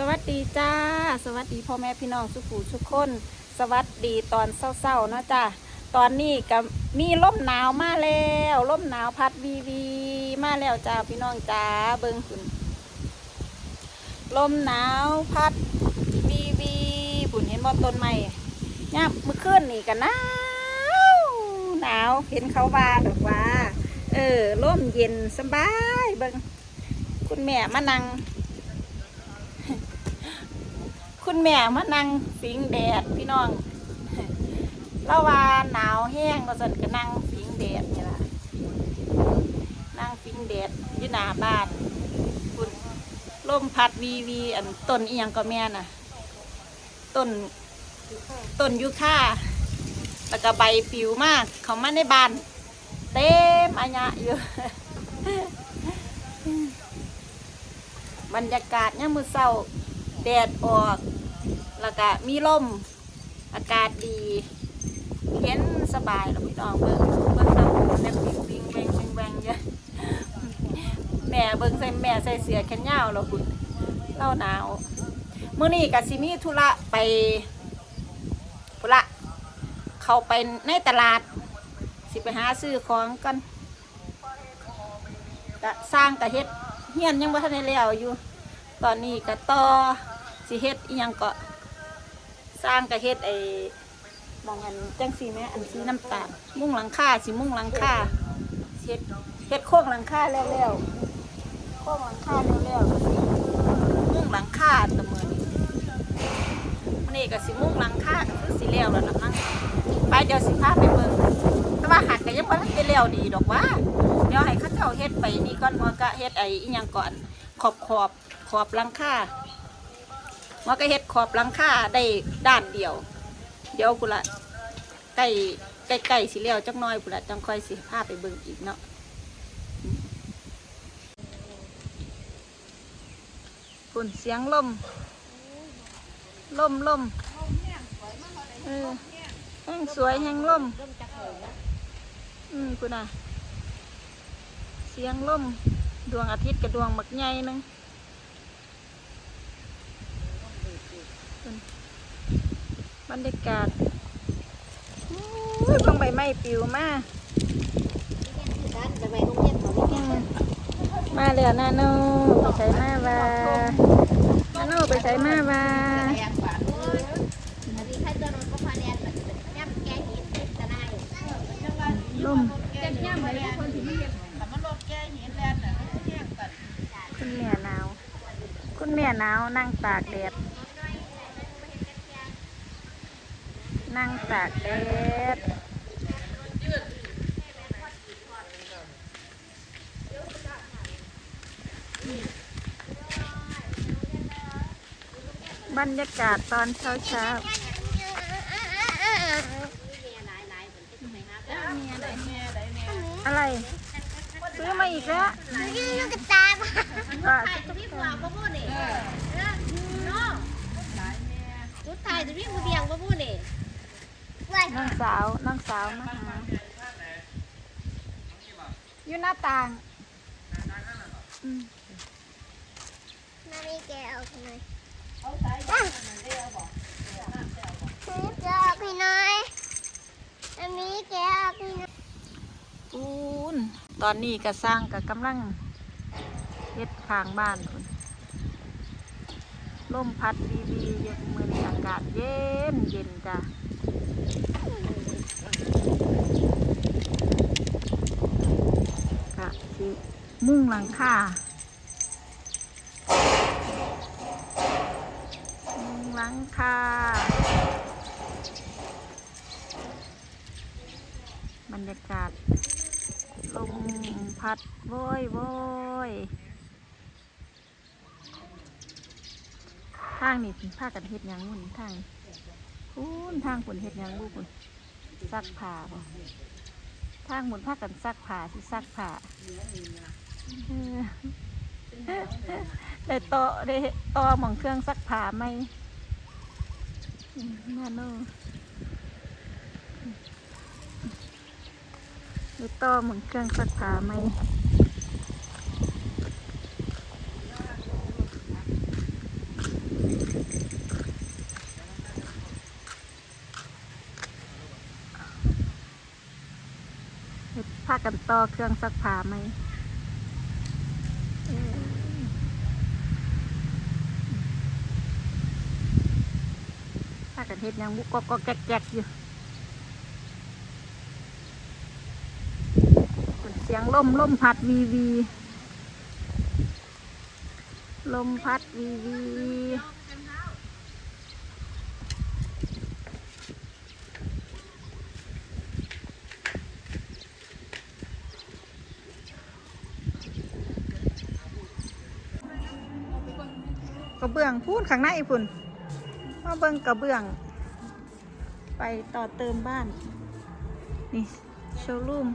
สวัสดีจ้า สวัสดีพ่อแม่พี่น้องสุขูทุกคน สวัสดีตอนเศร้าๆเนาะจ้าตอนนี้ก็มีลมหนาวมาแล้วลมหนาวพัดวีวีมาแล้วจ้าพี่น้องจ้าเบิ้งขึ้นลมหนาวพัดวีวีปุ่นเห็นบ่ต้นไม้เนี่ยามมื่อคืนนี่กันหนาวหนาวเห็นเขาว่าดอกว่า เออร่มเย็นสบายเบิ้งคุณแม่มานั่ง คุณแม่มานั่งฟิงแดดพี่น้องเล่าว่าหนาวแห้งก็สนก็นั่งฟิงแดดนี่ล่ะนั่งฟิงแดดอยู่หน้าบ้านคุณลมพัดวีวีอันต้นเอียงก็แม่น่ะต้นต้นยูค่าแล้วก็ใบปิวมาก เขามาในบ้าน เต็มอัญญะอยู่บรรยากาศเนี่ยมือเศร้าแดดออก แล้วก็มีลมอากาศดี เย็นสบายแล้วพี่น้องเบิ่งเบิ่งน้ำเนี่ยปิงปิงแวงแวงแวงเยอะแม่เบิ่งใส่แม่ใส่เสื้อแขนยาวแล้วคุณเล่าหนาวเมื้อนี้ก็สิมีธุระไปธุระเขาไปในตลาด สิไปหาซื้อของกันก็สร้างกะเฮ็ดเฮียนยังบ่ทันได้แล้วอยู่ ตอนนี้ก็ต่อสิเฮ็ดอีหยังก็ สร้างกระเฮ็ดไอ้มองอันจังสีแม่อันสีน้ำตาลมุ่งหลังคาสิมุ่งหลังคาเฮ็ดเฮ็ดโค้งหลังคาแล้วแล้วโค้งหลังคาแล้วแล้วมุ่งหลังคาแตะมือนี้มื้อนี้ก็สิมุ่งหลังคาก็คือสิแล้วแล้วล่ะมั้งไปเดี๋ยวสิพาไปเบิ่งแต่ว่าหักก็ยังบ่ทันได้แล้วดีดอกว่าเดี๋ยวให้เขาเจ้าเฮ็ดไปนี่ก่อนว่าก็เฮ็ดไอ้อีหยังก่อนขอบขอบขอบหลังคา ว่าก็เฮ็ดขอบหลังคาได้ด้านเดียว เดี๋ยวกูละใกล้ใกล้ใกล้สิเลี้ยวจักน้อยกูละจังค่อยสิพาไปเบิ่งอีกเนาะฝุ่นเสียงลมลมลมเออแห้งสวยแห้งลมอืมกูน่ะ เสียงลมดวงอาทิตย์กับดวงหมักใหญ่นึง บรรยากาศอุ้ยบางใบไม้ปลิวมามมาแล้วนาโนไปใช้มาว่านาโนไปใช้มาว่าลมคุณแม่หนาว คุณแม่หนาวนั่งตากแดด นั่งตากแดดบรรยากาศตอนเช้าเช้าๆอะไร ซื้อมาอีกแล้วลูกตาก็ตัวพี่ผัวก็พูดนี่เนาะชุดไทยตัวพี่มือเบียงก็พูดนี่ น้องสาวน้องสาวมาหาอยู่หน้าต่างอืมนาฬิกาเอาไปหน่อยนี่จะเอาไปหน่อยอันนี้แกเอาไปหน่อยปูนตอนนี้ก็สร้างกับกำลังเฮ็ดข้างบ้านคุณลมพัดดีดีๆเย็นมือนี้อากาศเย็นเย็นจ้ะ กะสิมุ่งหลังคามุ่งหลังคาบรรยากาศลมพัดโวยโวยทางนี่สิพากันเฮ็ดยังมุ่นทางพูนทางฝนเฮ็ดยังลูกคุณ ซักผ้าบ่ทางหมุนพากันซักผ้าสิซักผ้าเออได้ต่อได้ต่อหมองเครื่องซักผ้าไหมอืมมาโน่ได้ต่อหมองเครื่องซักผ้าไหม กันต่อเครื่องซักผ้าไหมเออพากันเฮ็ดยังบุกก็ก็แก๊กๆอยู่เสียงลมลมพัดวีวี ลมพัดวีวี บื้องพูดข้างในพุ่นมาเบิ่งกระเบื้อง ไปต่อเติมบ้าน นี่โชว์รูม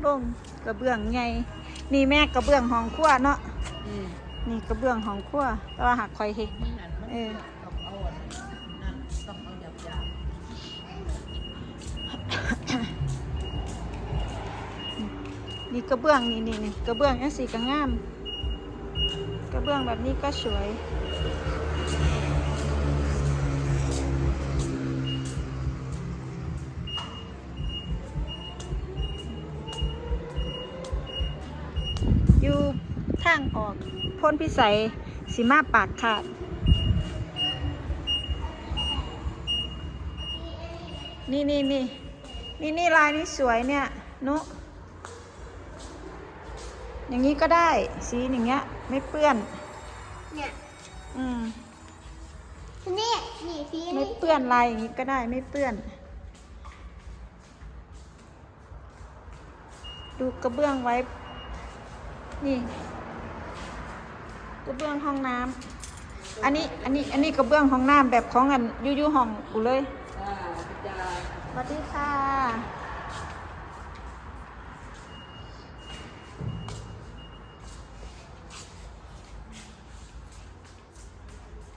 โล่งกระเบื้องใหญ่นี่แม่กระเบื้องห้องครัวเนาะนี่กระเบื้องห้องครัวแต่ว่าหักคอยเฮเออนี่กระเบื้องนี่นี่นี่กระเบื้องยังสีกระงาม กระเบื้องแบบนี้ก็สวยอยู่ พ้นพิสัยสีมาปากขาดนี่นี่นี่นี่นี่ลายนี้สวยเนี่ย นุ อย่างนี้ก็ได้สีอย่างเงี้ย ไม่เปื้อน เนี่ยอืมนี่นี่สีไม่นี่เปื้อนลายอย่างนี้ก็ได้ไม่เปื้อน ดูกระเบื้องไว้ นี่ กระเบื้องห้องน้ำอันนี้อันนี้อันนี้กระเบื้องห้องน้ำแบบของอันยูอยูห้องกูเลยสวัสดีค่ะ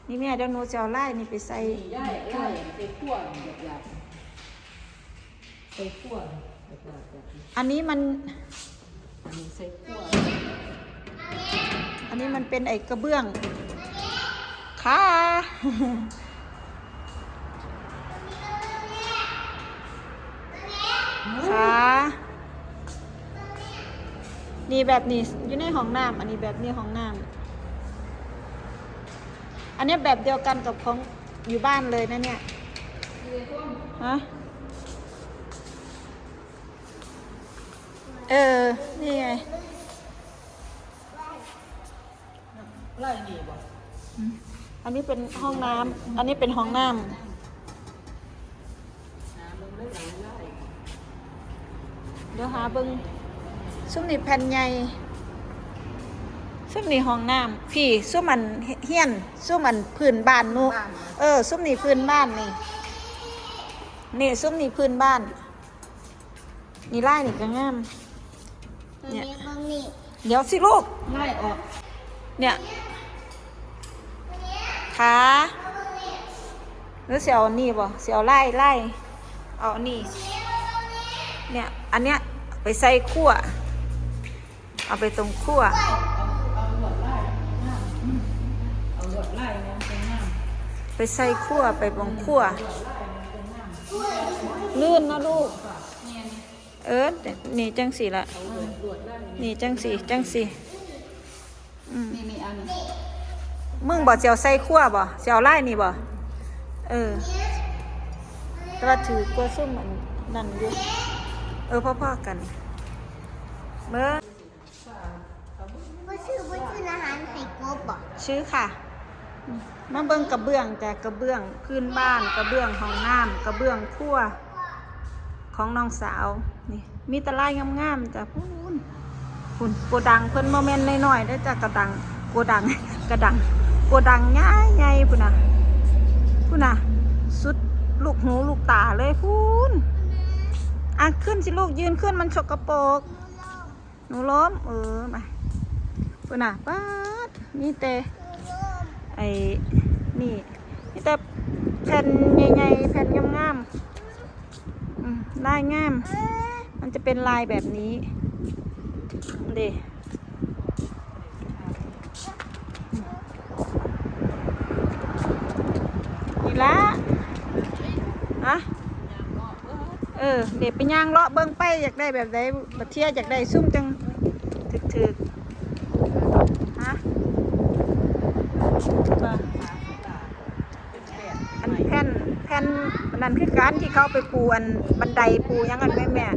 นี่แม่เดี๋ยวหนูจะเอาไล่นี่ไปใส่ย่ายย่ใส่ขั้วหยาบใส่ขั้วอันนี้มันอันนี้ใส่ขั้ว อันนี้มันเป็นไอกระเบื้องค่ะค่ะนี่แบบนี้อยู่ในห้องน้ำอันนี้แบบนี้ห้องน้ำอันนี้แบบเดียวกันกับของอยู่บ้านเลยนะเนี่ยฮะเออ นี่ไง ไล่ดีบ่อันนี้เป็นห้องน้ำอันนี้เป็นห้องน้ำน้ำมันไม่ไหลไล่เดี๋ยวหาเบิงซุ้มนี่แผ่นใหญ่ซุ้มนี่ห้องน้ำพี่ซุ้มมันเฮียนซุ้มมันพื้นบ้านนุเออซุ้มนี่พื้นบ้านนี่นี่ซุ้มนี่พื้นบ้าน นี่ไล่นี่ก็งาม เนี่ยบางนี่เดี๋ยวสิลูก ไล่ออก เนี่ยขา หรือเสียวนี่บ่เสียวไล่ไล่เอาอันนี่ เนี่ย อันเนี้ยไปใส่ขั้วเอาไปตรงขั้วไปใส่ขั้วไปบงขั้วลื่นนะลูก เออนี่จังสีละนี่จังสีจังสีอืมนี่นี่อัน มึงบอกเสียวใส่ขั้วบ่เสียวไล่นี่บ่เออแต่ว่าถือกลัวซุ่มมันนั่นอยู่เออพ่อๆกันเมื่อบ่ชื่อบ่ชื่ออาหารไข่กบบ่ชื่อค่ะอืมมาเบิ่งกระเบื้องแต่กระเบื้องพื้นบ้านกระเบื้องห้องน้ำกระเบื้องครัวของน้องสาวนี่มีแตะลายงามๆจ้ะพูนพูนโกดังเพิ่นโมเมนต์น้อยๆได้อจ้ะกระดังโกดังกระดังโกดังใหญ่ๆพุ่นนะพุ่นนะสุดลูกหูลูกตาเลยพูนอะขึ้นสิลูกยืนขึ้นมันฉกกระโปรกหนูล้มเออมาพุ่นนะป๊าดนี่แต่ไอ้นี่นี่แต่แผ่นใหญ่ๆแผ่นงามๆลายงาม มันจะเป็นลายแบบนี้เด ละอะเออเด็กไปย่างเลาะเบิ่งไปอยากได้แบบใดบัเทียอยากได้ซุ่มจังถึกถึกฮะอันแผ่นแผ่นอันนั้นคือการที่เขาไปปูอันบันไดปูยังกันแม่แม่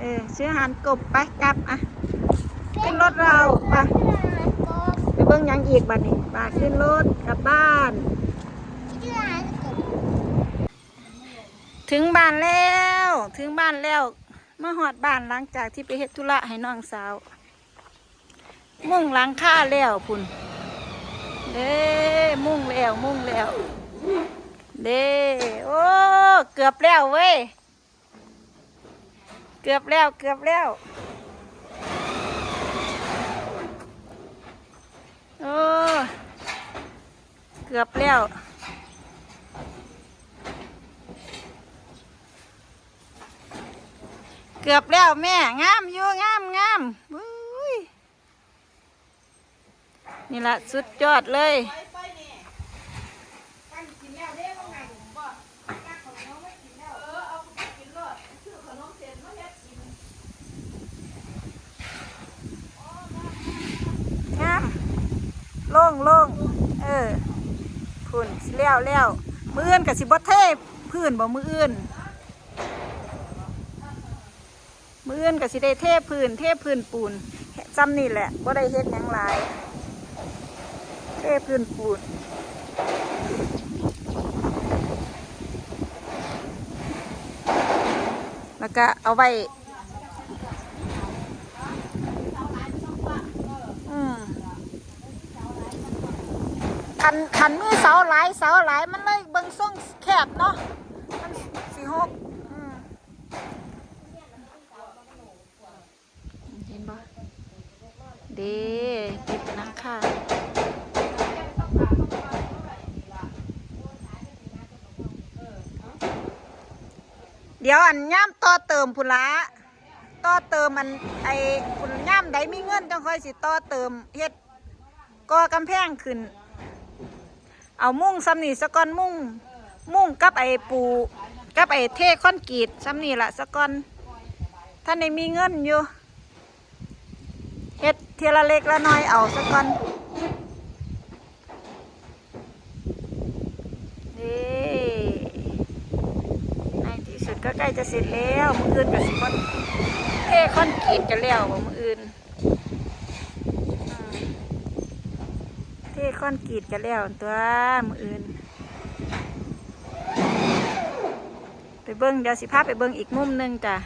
เออซื้ออาหารกบไปกลับอะขึ้นรถเราไปไปเบิ่งยังอีกบัดนี้ไปขึ้นรถกลับบ้าน ถึงบ้านแล้ว ถึงบ้านแล้วมาหอดบ้านหลังจากที่ไปเฮ็ดธุระให้น้องสาว มุ่งหลังค่าแล้วพุ่นเด้มุ่งแล้วมุ่งแล้วเด้โอ้ เกือบแล้วเว้ย เกือบแล้วเกือบแล้ว โอ้ เกือบแล้ว เกือบแล้วแม่ งามอยู่งามงามนี่ละสุดยอดเลย งามโล่ งโล่งเออพุ่นสิแล้วแล้วมืออื่นกับสิบเทพื้นบ่มืออื่นมืออื่นกับสิได้เทพพื้น เทพพื้นปูนจำนี่แหละบ่ได้เฮ็ดยังหลาย เทพื้นปูนแล้วก็เอาไว้ อืม ขันขันมือเสาหลายเสาหลายมันเลยเบิ่งส่งแคบเนาะมันสี่หกเห็นปะด้เก็บนังค่ะเดี๋ยวอันย่ามต่อเติมพุละต่อเติมมันไอ้คุณย่ำใดมีเงินจังค่อยสิต่อเติมเฮ็ดก่อกำแพงขึ้น เอามุ้งซ้ำนี่สะก้อนมุ้งมุ้งกับไอ้ปูกับไอ้เทคอนกรีตซ้ำนี่ละสะก้อนท่านในมีเงินอยู่เฮ็ดเทียละเล็กละน้อยเอาสะก้อนนี่ในที่สุดก็ใกล้จะเสร็จแล้วมืออื่นกับสิบเทคอนกรีตกันแล้วบ่มืออื่นอืมเทค อนกรีตกันแล้วตัวมืออื่น ไปเบิ้งเดี๋ยวสิพาไปเบิ้งอีกมุมหนึงจ้ะ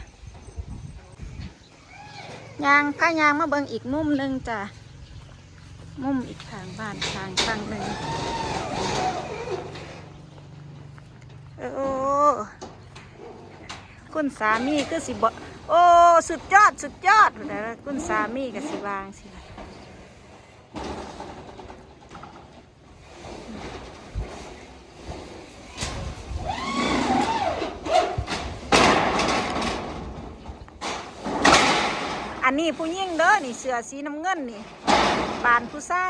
ยางพายางมาเบิ้งอีกมุมหนึงจ้ะมุมอีกทางบ้านทางฝั่งหนึ่งโอ้คุณสามีก็สิบโอ้สุดยอดสุดยอดแต่คุณสามีก็สิวางสิ นนี้ผู้ยิ่งเด้อนี่เสือสีน้ำเงินนี่บานผู้ใส่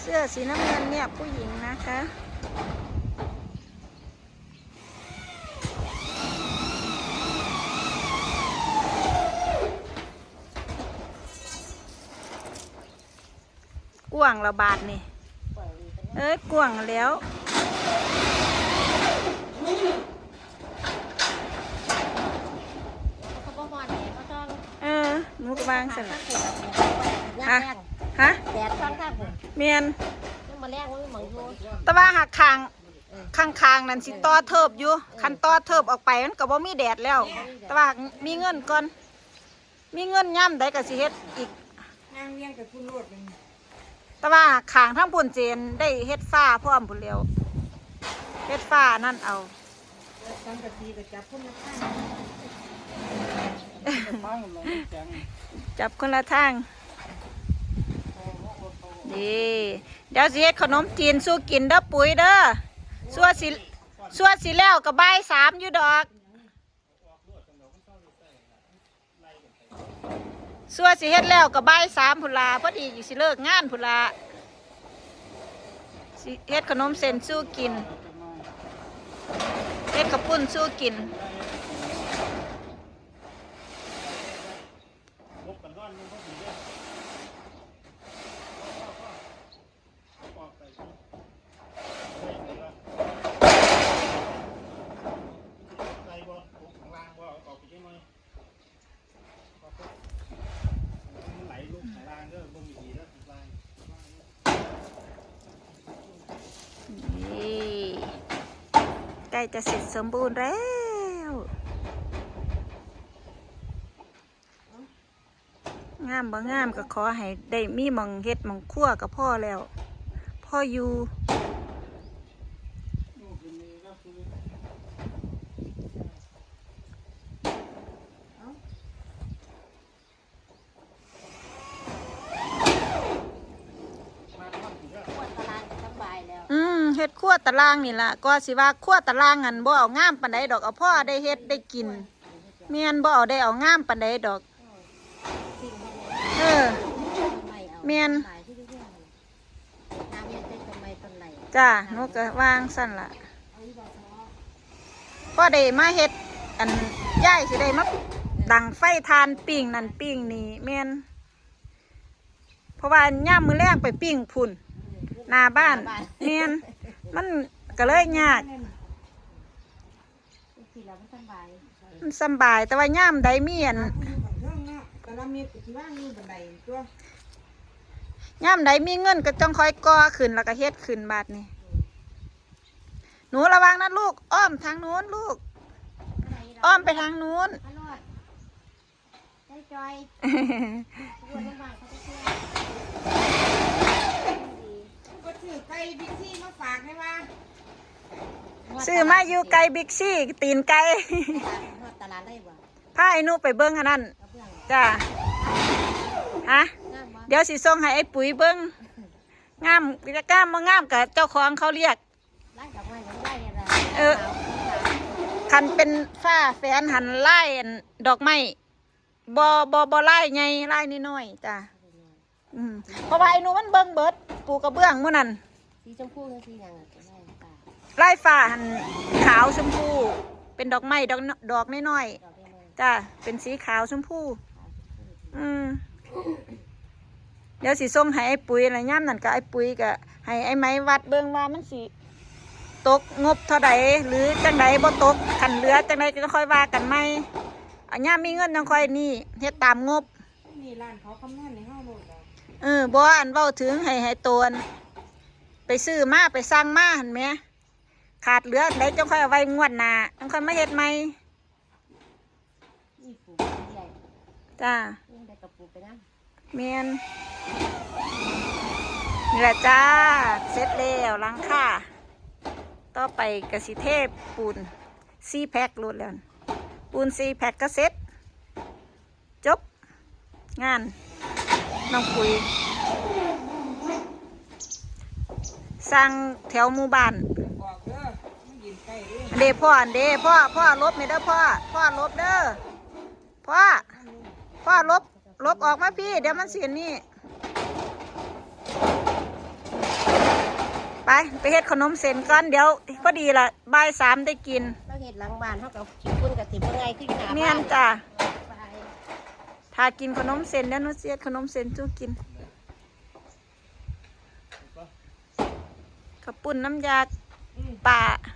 เสื้อสีน้ำเงินเนี่ยผู้หญิงนะคะกวางระบาดนี่ เอ้ยกวางแล้ว เขาบอกว่าเนี่ยเขาต้อง เออห นูกบางสละย่างแรงฮะแดดช่องข้างผมเมียนยังมาแรงว่ามีหมองอยู่แต่ว่าหักคางข้างคางๆนั่นสิต่อเทิบอยู่ คันต่อเทิบออกไปมันก็บ่มีแดดแล้ว แต่ว่ามีเงินก่อน มีเงินย่ำได้ก็สิเฮ็ดอีก นางเลี้ยงกับคุณโลดนึงแต่ว่าขางทั้งปุ่นเจนได้เฮ็ดฟ้าพร้อมพุ่นแล้วเฮ็ดฟ้านั่นเอาตั้งกะทีก็จับคนละข้างฟังเลย จับคนละทางดีเดี๋ยวสิเฮ็ดขนมจีนสู้กินเด้อปุ๋ยเด้อสัวสิสัวสิแล้วกับใบายสามอยู่ดอกสัวสิเฮ็ดแล้วก็บ่ายสามพุลาพอดีสิเลิกงานพุลาสิเฮ็ดขนมเส้นสู้กินเฮ็ดกระปุ้นสู้กิน ใส่บ่ข้างล่างบ่เอาออกไปจังหน่อยมันไหลลงข้างล่างเด้อบ่มีดีแล้วข้างล่างนี่ใกล้จะเสร็จสมบูรณ์แล้ว งาม บ่งามก็ขอให้ได้มีหมองเฮ็ดหมองคั่วกับพ่อแล้ว พ่ออยู่ปวดตารางก็สบายแล้วอืมเฮ็ดคั่วตารางนี่ล่ะก็สิว่าคั่วตารางอันบ่เอางามปานใดดอกเอาพ่อได้เฮ็ดได้กินเมียนบ่เอาได้เอางามปานใดดอกสิ่งที่เอเมียนสายที่เรื่องน้ำเย็นได้ต้นไม้ต้นไหลจ้าหนูก็วางสั่นละกเนาะพ่อได้มาเฮ็ด อันย่ายสิได้มาดังไฟทานปิ้งนั่นปิ้งนี่แม่นเพราะว่าย่ามมือแรกไปปิ้งพุ่นหน้าบ้านแม่นมันก็เลยยากมันสบายแต่ว่าย่ามใดมีอัน ละเม็ดก็สิว่างอยู่บันไดตัวย่ามใดมีเงินก็ต้องคอยก่อขึ้นแล้วก็เฮ็ดขึ้นบาดนี่หนูระวังนะลูก อ้อมทางนู้นลูก อ้อมไปทางนู้นอร่อยใจจอยปวดลำบากเขาจะเชื่อก็ซื้อไก่บิ๊กซี่มาฝากให้ว่าซื้อมาอยู่ไกลบิ๊กซี่ตีนไก่นวดตลาดได้บ่พาไอ้หนูไปเบิ้งอันนั้นกระเบื้อง จ้าฮะเดี๋ยวสิส่งให้ไอ้ปุ๋ยเบิ้งงามจกล้ามมางามกับเจ้าของเขาเรียกเออคันเป็นฝ้าแฟนหันไล่ดอกไม้บอบอบอไล่ไงไล่นิดหน่อยจ้าอืมเพราะว่าไอ้หนูมันเบิ้งเบิดปูกระเบื้องมื่อนั้นสีชมพูสีอย่างไล่ฝ้าหันขาวชมพู เป็นดอกไม้ดอกดอกน้อยดอกเดียวเลยๆจ้าเป็นสีขาวชมพู อืมเดี๋ยวสิส่งให้ไอ้ปุ๋ยอะไรย่ำนั่นก็ไอ้ปุ๋ยก็ให้ไอ้ไม้วัดเบิ่งว่ามันสิตกงบเท่าใดหรือจังใดบ่ตกขันเหลือจังใดก็ค่อยว่ากันไหมอันย่ามมีเงินจังค่อยนี่เฮ็ดตามงบนี่ร้านเขาคำนวณในห้องโลดแล้วเออบ่อันเว้าถึงให้ให้ตวนไปซื้อมาไปสร้างมาเหั่นแหมขาดเหลืออันใดจังค่อยเอาไว้งวดหน้าจังค่อยมาเฮ็ดใหม่จ้า กไปนะเมียนนี่แหละจ้า เสร็จแล้วลังค่าต่อไปกสิเทพปูนซีแพ็ครุดแล้ว ปูนซีแพ็คก็เสร็จ จบ งาน น้องคุย สร้างแถวหมู่บ้านเดผ่อนเดพ่อเดพ่อ พ่อลบนี่เด้อพ่อ พ่อลบเด้อ พ่อ พ่อลบ ลบออกมาพี่ เดี๋ยวมันเสียนี่ ไป ไปเฮ็ดขนมเส้นก่อน เดี๋ยวพอดีละบ่ายสามได้กินเราเห็ดหลังบ้านเขากับขี้ปุ้นกับติบยังไงขึ้นหนาเมียบ้านนจ้าไปถ้ากินขนมเส้นเดี๋ยวหนุเสียดขนมเส้นจูกินกระปุ่นน้ำยาป่าอ